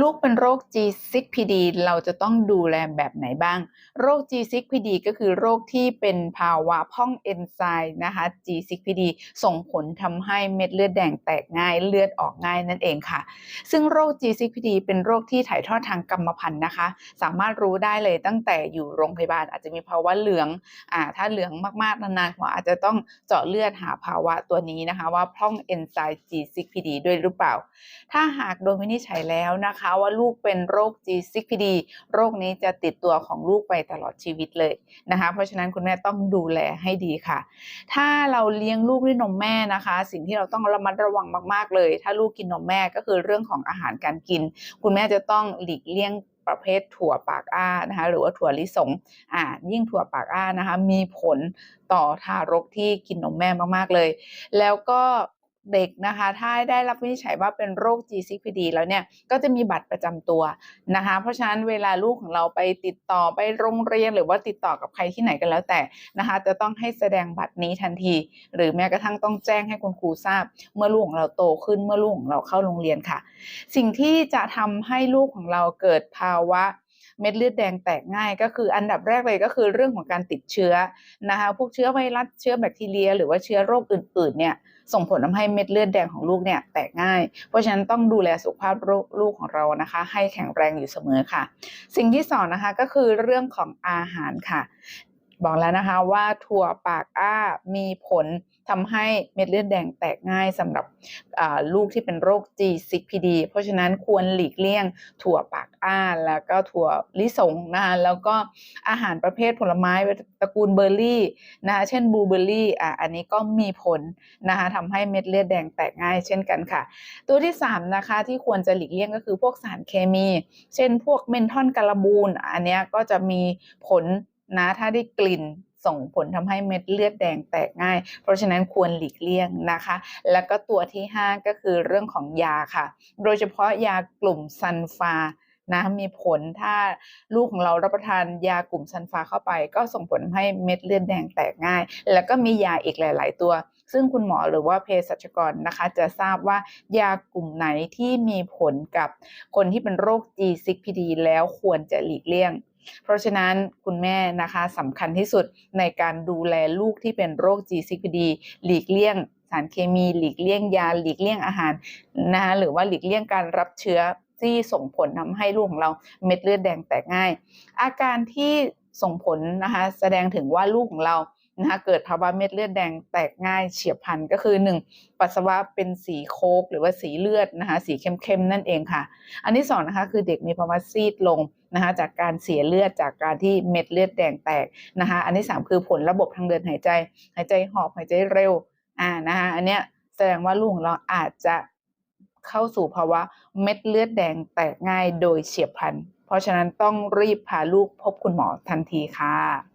ลูกเป็นโรค G6PD เราจะต้องดูแลแบบไหนบ้าง โรค G6PD ก็คือโรคที่เป็นภาวะพร่องเอนไซม์นะคะ G6PD ส่งผลทำให้เม็ดเลือดแดงแตกง่ายเลือดออกง่ายนั่นเองค่ะ ซึ่งโรค G6PD เป็นโรคที่ถ่ายทอดทางกรรมพันธุ์นะคะ สามารถรู้ได้เลยตั้งแต่อยู่โรงพยาบาลอาจจะมีภาวะเหลืองอ่าถ้าเหลืองมากๆนานๆหัวอาจจะต้องเจาะเลือดหาภาวะตัวนี้นะคะ ว่าพร่องเอนไซม์ G6PD ด้วยหรือเปล่า ถ้าหากโดนวินิจฉัยแล้วนะคะว่าลูกเป็นโรค G6PD โรคนี้จะติดตัวของลูกไปตลอดชีวิตเลยนะคะ เพราะฉะนั้นคุณแม่ต้องดูแลให้ดีค่ะ ถ้าเราเลี้ยงลูกด้วยนมแม่นะคะ สิ่งที่เราต้องระมัดระวังมาก ๆ เลย ถ้าลูกกินนมแม่ก็คือเรื่องของอาหารการกิน คุณแม่จะต้องหลีกเลี่ยงประเภทถั่วปากอ้านะคะหรือว่าถั่วลิสงอ่ายิ่งถั่วปากอ้านะคะมีผลต่อทารกที่กินนมแม่มากๆเลย แล้วก็ เด็กนะคะ ถ้าได้รับวินิจฉัยว่าเป็นโรค G6PD แล้วเนี่ย ก็จะมีบัตรประจำตัวนะคะ เพราะฉะนั้นเวลาลูกของเราไปติดต่อไปโรงเรียนหรือว่าติดต่อกับใครที่ไหนกันแล้วแต่นะคะ จะต้องให้แสดงบัตรนี้ทันที หรือแม้กระทั่งต้องแจ้งให้คุณครูทราบ เมื่อลูกของเราโตขึ้นเมื่อลูกของเราเข้าโรงเรียนค่ะ สิ่งที่จะทำให้ลูกของเราเกิดภาวะ เม็ดเลือดแดงแตกง่าย ก็คืออันดับแรกเลยก็คือเรื่องของการติดเชื้อนะคะพวกเชื้อไวรัสเชื้อแบคทีเรีย หรือว่าเชื้อโรคอื่นๆเนี่ยส่งผลทำให้เม็ดเลือดแดงของลูกเนี่ยแตกง่าย เพราะฉะนั้นต้องดูแลสุขภาพลูกของเรานะคะ ให้แข็งแรงอยู่เสมอค่ะ สิ่งที่สองนะคะก็คือเรื่องของอาหารค่ะ บอกแล้วนะคะว่าถั่วปากอ้ามีผล ทำให้เม็ดเลือดแดงแตกง่ายสำหรับลูกที่เป็นโรค G6PD เพราะฉะนั้นควรหลีกเลี่ยงถั่วปากอ้าแล้วก็ถั่วลิสงนะคะแล้วก็อาหารประเภทผลไม้ตระกูลเบอร์รี่นะคะเช่นบลูเบอร์รี่อะอันนี้ก็มีผลนะคะทำให้เม็ดเลือดแดงแตกง่ายเช่นกันค่ะ ตัวที่ 3 นะคะที่ควรจะหลีกเลี่ยงก็คือพวกสารเคมี เช่นพวกเมนทอนการบูนอันนี้ก็จะมีผล นะถ้าได้กลิ่นส่งผลทำให้เม็ดเลือดแดงแตกง่าย เพราะฉะนั้นควรหลีกเลี่ยงนะคะ แล้วก็ตัวที่ 5 ก็คือเรื่องของยาค่ะ โดยเฉพาะยากลุ่มซันฟานะมีผลถ้าลูกของเรารับประทานยากลุ่มซันฟาเข้าไป ก็ส่งผลให้เม็ดเลือดแดงแตกง่าย แล้วก็มียาอีกหลาย ๆ ตัว ซึ่งคุณหมอหรือว่าเภสัชกรนะคะ จะทราบว่ายากลุ่มไหนที่มีผลกับคนที่เป็นโรค G6PD แล้วควรจะหลีกเลี่ยง เพราะฉะนั้นคุณแม่นะคะสำคัญที่สุดในการดูแลลูกที่เป็นโรค GCPD หลีกเลี่ยงสารเคมีหลีกเลี่ยงยาหลีกเลี่ยงอาหารนะคะหรือว่าหลีกเลี่ยงการรับเชื้อที่ส่งผลทำให้ลูกของเราเม็ดเลือดแดงแตกง่าย อาการที่ส่งผลนะคะแสดงถึงว่าลูกของเรา นะคะเกิดภาวะเม็ดเลือดแดงแตกง่ายเฉียบพลันก็คือ 1. ปัสสาวะเป็นสีโคกหรือว่าสีเลือดนะคะสีเข้มๆนั่นเองค่ะ อันที่2นะคะคือเด็กมีภาวะซีดลงนะคะจากการเสียเลือดจากการที่เม็ดเลือดแดงแตกนะคะอันที่ 3 คือผลระบบทางเดินหายใจ หายใจหอบหายใจเร็วอ่านะคะอันเนี้ยแสดงว่าลูกของเราอาจจะเข้าสู่ภาวะเม็ดเลือดแดงแตกง่ายโดยเฉียบพลัน เพราะฉะนั้นต้องรีบพาลูกพบคุณหมอทันทีค่ะ